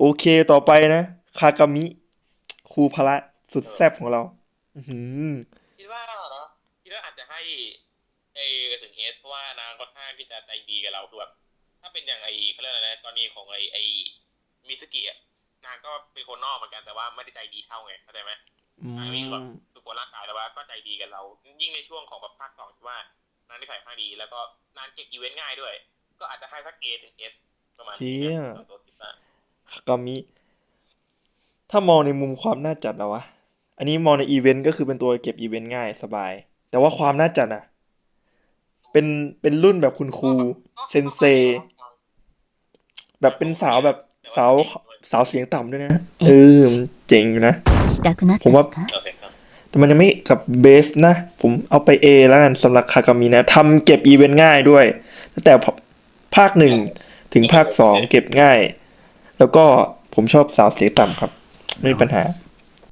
โอเคต่อไปนะคากามิครูพละสุดแซ่บของเรา อือหือคิดว่าคิดว่าอาจจะให้ไอ้ถึงเฮดเพราะว่านางค่อนข้างที่จะใจดีกับเราคือแบบถ้าเป็นอย่างไอ้เขาเรียกอะไรนะตอนนี้ของไอ้ไอ้มิสกิอะนางก็เป็นคนนอกเหมือนกันแต่ว่าไม่ได้ใจดีเท่าไงเข้าใจไหมอืนางมีแบบมสุขร่างกายแต่ว่าก็ใจดีกับเรา ยิ่งในช่วงของแบบภาคสองที่ว่านางนิสัยค่อนข้างดี แล้วก็นางเก็บอีเวนต์ง่ายด้วย ก็อาจจะให้สักเอถึงเอสประมาณนี้นะส่วนตัวคิดว่าคากามิ ถ้ามองในมุมความน่าจัดแล้ววะ อันนี้มองในอีเวนต์ก็คือเป็นตัวเก็บอีเวนต์ง่ายสบาย แต่ว่าความน่าจัดอะเป็นเป็นรุ่นแบบคุณครู เซนเซ แบบเป็นสาวแบบสาวสาวเสียงต่ำด้วยนะ เออมันเจ๋งอยู่นะ したくなった ผมว่า のか โอเคครับ แต่มันยังไม่กับเบสนะ ผมเอาไป A แล้วกันสำหรับคากามินะทำเก็บอีเวนต์ง่ายด้วยตั้งแต่ภาคหนึ่งถึงภาคสองเก็บง่าย แล้วก็ผมชอบสาวเสียงต่ำครับ ไม่มีปัญหา